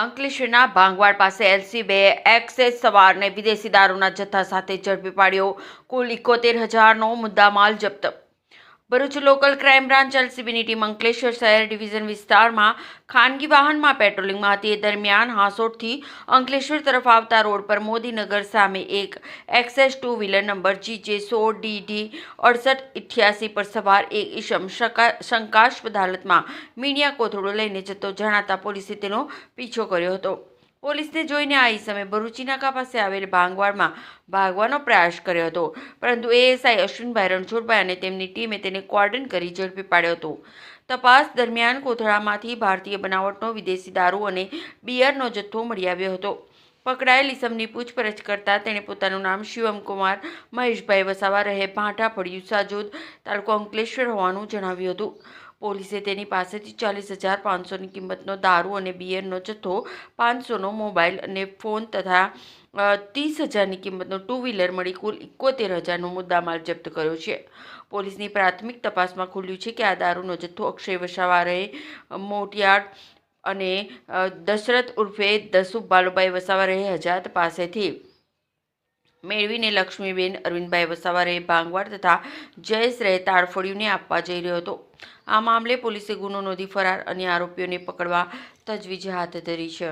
અંકલેશ્વરના ભાંગવાડ પાસે એલસી બે એક્સેસ સવારને વિદેશી દારૂના જથ્થા સાથે ઝડપી પાડ્યો. કુલ ઇકોતેર હજારનો મુદ્દામાલ જપ્ત ભરૂચ લોકલ ક્રાઇમ બ્રાન્ચ એલસીબીની ટીમ અંકલેશ્વર શહેર ડિવિઝન વિસ્તારમાં ખાનગી વાહનમાં પેટ્રોલિંગમાં હતી. એ દરમિયાન હાંસોટથી અંકલેશ્વર તરફ આવતા રોડ પર મોદીનગર સામે એક Access two wheeler number G સો ડી ડી અડસઠ ઇઠ્યાસી પર સવાર એક ઈશમ શંકા- શંકાસ્પદ હાલતમાં મીડિયા કોથળો લઈને જતો જણાતા પોલીસે તેનો પીછો કર્યો હતો. પોલીસને જોઈને આ ઈસમે ભરૂચી નાકા પાસે આવેલ ભાંગવાડમાં ભાગવાનો પ્રયાસ કર્યો હતો. પરંતુ એએસઆઈ અશ્વિનભાઈ રણછોડભાઈ અને તેમની ટીમે તેને કોર્ડન કરી ઝડપી પાડ્યો હતો. તપાસ દરમિયાન કોથળામાંથી ભારતીય બનાવટનો વિદેશી દારૂ અને બિયરનો જથ્થો મળી આવ્યો હતો. પકડાયેલ ઈસમની પૂછપરછ કરતા તેણે પોતાનું નામ શિવમકુમાર મહેશભાઈ વસાવા રહે, ભાંઠા ફળિયું, સાજોદ તાલુકો અંકલેશ્વર હોવાનું જણાવ્યું હતું. પોલીસે તેની પાસેથી ચાલીસ હજાર પાંચસોની કિંમતનો દારૂ અને બિયરનો જથ્થો, પાંચસોનો મોબાઈલ અને ફોન તથા ત્રીસ હજારની કિંમતનો ટુ વ્હીલર મળી કુલ એકોતેર હજારનો મુદ્દામાલ જપ્ત કર્યો છે. પોલીસની પ્રાથમિક તપાસમાં ખુલ્યું છે કે આ દારૂનો જથ્થો અક્ષય વસાવા રહે મોટિયાડ અને દશરથ ઉર્ફે દસુ બાલુભાઈ વસાવા રહે હજાત પાસેથી મેળવીને લક્ષ્મીબેન અરવિંદભાઈ વસાવારે ભાંગવાડ તથા જયેશ રહે તાળફળીઓને આપવા જઈ રહ્યો હતો. આ મામલે પોલીસે ગુનો નોંધી ફરાર અન્ય આરોપીઓને પકડવા તજવીજ હાથ ધરી છે.